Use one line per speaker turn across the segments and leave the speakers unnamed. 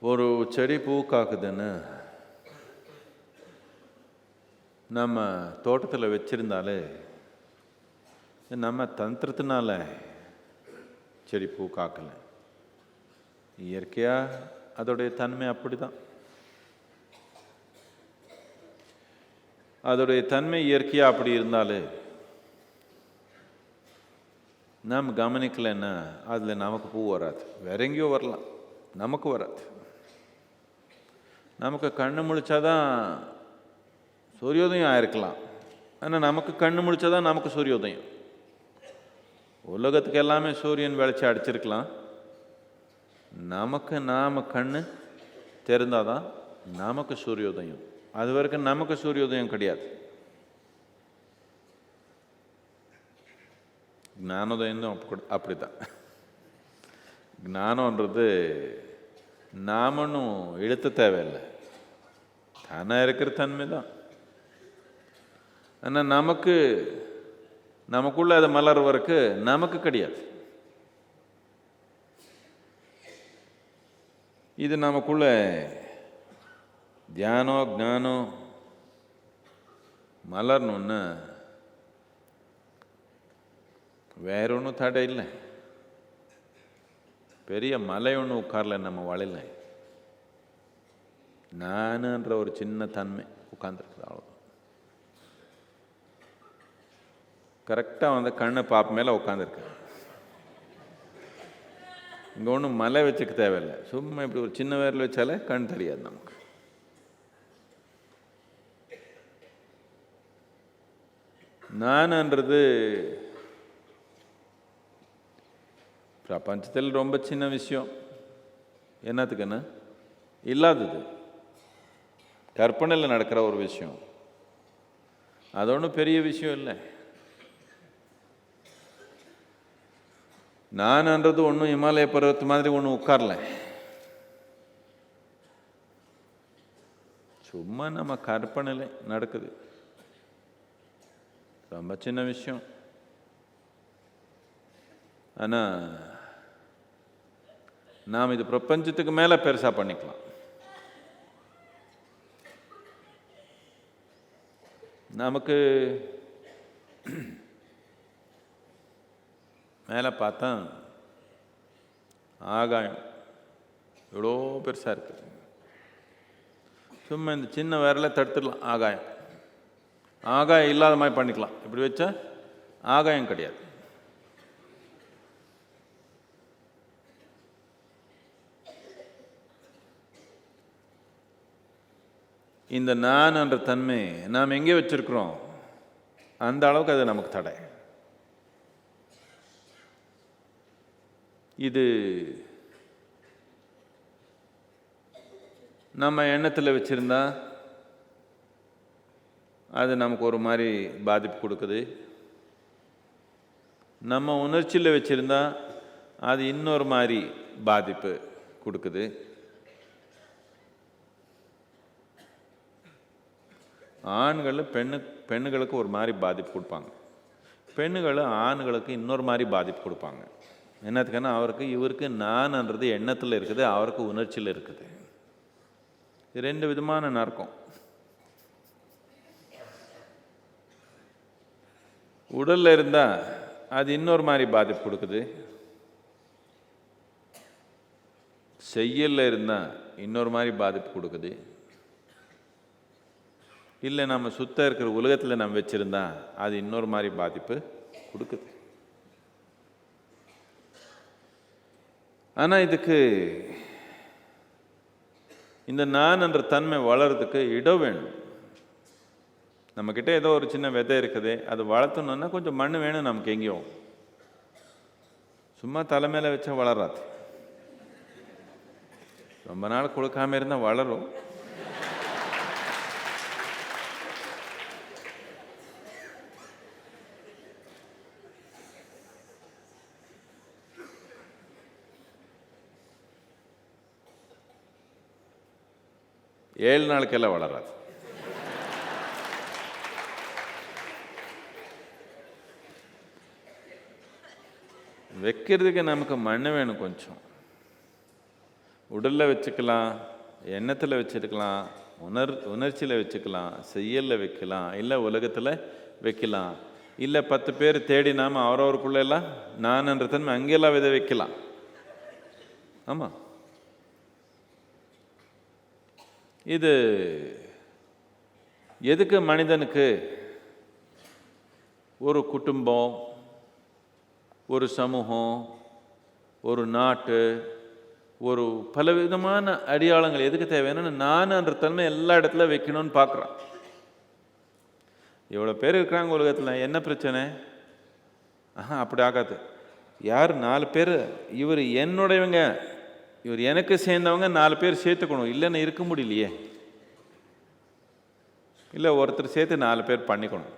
ஒரு செடி பூ காக்குதுன்னு நம்ம தோட்டத்தில் வச்சிருந்தாலே நம்ம தந்திரத்தினால செடி பூ காக்கலை இயற்கையாக அதோடைய தன்மை அப்படிதான். அதோடைய தன்மை இயற்கையாக அப்படி இருந்தாலே நாம் கவனிக்கலைன்னா அதில் நமக்கு பூ வராது. வேற எங்கேயோ வரலாம். நமக்கு வராது. நமக்கு கண்ணு முழிச்சா தான் சூரியோதயம் ஆயிருக்கலாம். ஆனால் நமக்கு கண்ணு முழிச்சா தான் நமக்கு சூரியோதயம். உலகத்துக்கு எல்லாமே சூரியன் விளைச்சி அடிச்சிருக்கலாம். நமக்கு நாம் கண்ணு தெரிந்தால் தான் நமக்கு சூரியோதயம். அது வரைக்கும் நமக்கு சூரியோதயம் கிடையாது. ஞானோதயம் அப்படி அப்படி தான் ஞானம்ன்றது நாமனும் இழுத்த தேவையில்லை. தானாக இருக்கிற தன்மை தான் ஆனால் நமக்கு நமக்குள்ள அதை மலர் நமக்கு கிடையாது. இது நமக்குள்ள தியானம் ಜ್ಞಾனம் மலரணுன்னு வேற ஒன்றும் தடை இல்லை. பெரிய மலை ஒன்று உட்காரல நம்ம வளையல நானுன்ற ஒரு சின்ன தன்மை உட்காந்துருக்குது அவ்வளோ கரெக்டாக வந்து கண்ணை பாப்பு மேலே உட்காந்துருக்கு இங்கே ஒன்றும் மலை வச்சுக்க தேவையில்லை. சும்மா இப்படி ஒரு சின்ன வேரில் வச்சாலே கண் தெரியாது நமக்கு. நான்ன்றது பிரபஞ்சத்தில் ரொம்ப சின்ன விஷயம். என்னத்துக்குன்னு? இல்லாதது. கற்பனையில் நடக்கிற ஒரு விஷயம். அது ஒன்றும் பெரிய விஷயம் இல்லை. நான்ன்றது ஒன்றும் இமாலய பருவத்து மாதிரி ஒன்றும் உட்காரல. சும்மா நம்ம கற்பனையில் நடக்குது. ரொம்ப சின்ன விஷயம். ஆனால் நாம் இது பிரபஞ்சத்துக்கு மேலே பெருசாக பண்ணிக்கலாம். நமக்கு மேலே பார்த்தா ஆகாயம். எவ்வளோ பெருசாக இருக்குது சும்மா இந்த சின்ன விரலை தடுத்துடலாம். ஆகாயம். ஆகாயம் இல்லாத மாதிரி பண்ணிக்கலாம். இப்படி வச்சா ஆகாயம் கிடையாது. இந்த நான் என்ற தன்மை நாம் எங்கே வச்சிருக்கிறோம்? அந்த அளவுக்கு அது நமக்கு தடை. இது நம்ம எண்ணத்தில் வச்சுருந்தா அது நமக்கு ஒரு மாதிரி பாதிப்பு கொடுக்குது. நம்ம உணர்ச்சியில் வச்சுருந்தா அது இன்னொரு மாதிரி பாதிப்பு கொடுக்குது. ஆண்களில் பெண்ணு பெண்ணுகளுக்கு ஒரு மாதிரி பாதிப்பு கொடுப்பாங்க. பெண்ணுகள் ஆண்களுக்கு இன்னொரு மாதிரி பாதிப்பு கொடுப்பாங்க. என்னத்துக்குன்னா அவருக்கு இவருக்கு நான்ன்றது எண்ணத்தில் இருக்குது அவருக்கு உணர்ச்சியில் இருக்குது. ரெண்டு விதமான நறுக்கம் உடலில் இருந்தால் அது இன்னொரு மாதிரி பாதிப்பு கொடுக்குது. செய்யலில் இருந்தால் இன்னொரு மாதிரி பாதிப்பு கொடுக்குது. இல்லை நம்ம சுத்த இருக்கிற உலகத்தில் நம்ம வச்சுருந்தா அது இன்னொரு மாதிரி பாதிப்பு கொடுக்குது. ஆனால் இதுக்கு இந்த நான் என்ற தன்மை வளர்றதுக்கு இடம் வேணும். நம்மக்கிட்ட ஏதோ ஒரு சின்ன விதை இருக்குது அது வளர்த்தணுன்னா கொஞ்சம் மண் வேணும் நமக்கு எங்கேயும் சும்மா தலை வச்சா வளராது. ரொம்ப நாள் கொடுக்காம இருந்தால் வளரும். ஏழு நாளுக்கெல்லாம் வளராது. வைக்கிறதுக்கு நமக்கு மண் வேணும் கொஞ்சம். உடலில் வச்சுக்கலாம் எண்ணத்தில் வச்சுருக்கலாம் உணர் உணர்ச்சியில் வச்சுக்கலாம் செய்யலில் வைக்கலாம் இல்லை உலகத்தில் வைக்கலாம். இல்லை பத்து பேர் தேடி நாம் அவரவருக்குள்ளெல்லாம் எல்லாம் நான்ன்ற அங்கெல்லாம் விதை வைக்கலாம். ஆமாம் இது எதுக்கு மனிதனுக்கு ஒரு குடும்பம் ஒரு சமூகம் ஒரு நாட்டு ஒரு பலவிதமான அடையாளங்கள் எதுக்கு தேவைன்னா நான்ன்ற தன்மை எல்லா இடத்துல வைக்கணும்னு பார்க்குறான். இவ்வளோ பேர் இருக்கிறாங்க உலகத்தில் என்ன பிரச்சனை? ஆஹா அப்படி ஆகாது. யார்? நாலு பேர். இவர் என்னுடையவங்க. இவர் எனக்கு சேர்ந்தவங்க நாலு பேர் சேர்த்துக்கணும். இல்லைன்னு இருக்க முடியலையே. இல்லை ஒருத்தர் சேர்த்து நாலு பேர் பண்ணிக்கணும்.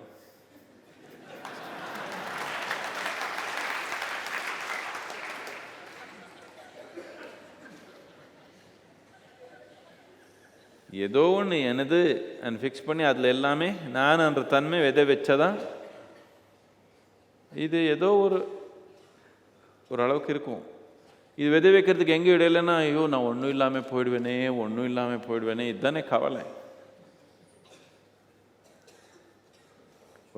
ஏதோ ஒன்று எனது ஃபிக்ஸ் பண்ணி அதில் எல்லாமே நான்ன்ற தன்மை விதை வச்சாதான் இது ஏதோ ஒரு ஓரளவுக்கு இருக்கும். இது விதை வைக்கிறதுக்கு எங்கே இடையிலன்னா ஐயோ நான் ஒன்றும் இல்லாமல் போயிடுவேனே ஒன்றும் இல்லாமல் போயிடுவேனே இதுதானே கவலை.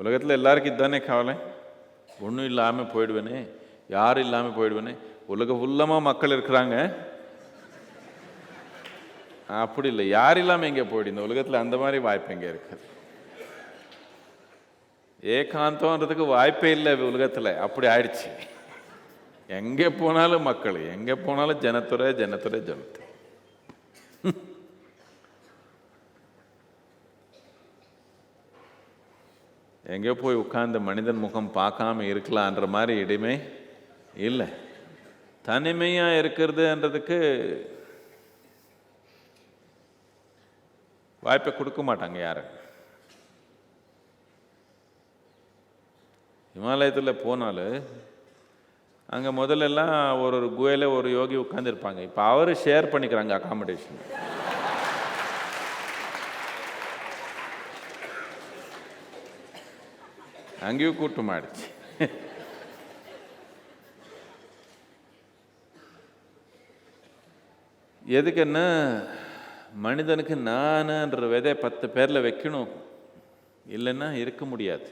உலகத்தில் எல்லாருக்கும் இதுதானே கவலை. ஒன்றும் இல்லாமல் போயிடுவேனே யாரும் இல்லாமல் போயிடுவேனே உலக ஃபுல்லமாக மக்கள் இருக்கிறாங்க. அப்படி இல்லை யார் இல்லாமல் எங்கே போயிடு? இந்த உலகத்தில் அந்த மாதிரி வாய்ப்பு எங்கே இருக்குது ஏகாந்தம்ன்றதுக்கு வாய்ப்பே இல்லை உலகத்தில் அப்படி ஆயிடுச்சு. எங்கே போனாலும் மக்கள் எங்கே போனாலும் ஜனத்துறை ஜனத்துறை ஜனத்துறை. எங்கே போய் உட்கார்ந்து மனிதன் முகம் பார்க்காம இருக்கலான்ற மாதிரி இடமே இல்லை. தனிமையாக இருக்கிறதுன்றதுக்கு வாய்ப்பை கொடுக்க மாட்டாங்க யாரும். இமாலயத்தில் போனாலும் அங்கே முதல்லலாம் ஒரு ஒரு குகையில் ஒரு யோகி உட்காந்துருப்பாங்க இப்போ அவர் ஷேர் பண்ணிக்கிறாங்க அகாமடேஷன் அங்கேயும் கூட்டமாயிடுச்சு எதுக்குன்னா? மனிதனுக்கு நானுன்ற விதை பத்து பேரில் வைக்கணும். இல்லைன்னா இருக்க முடியாது.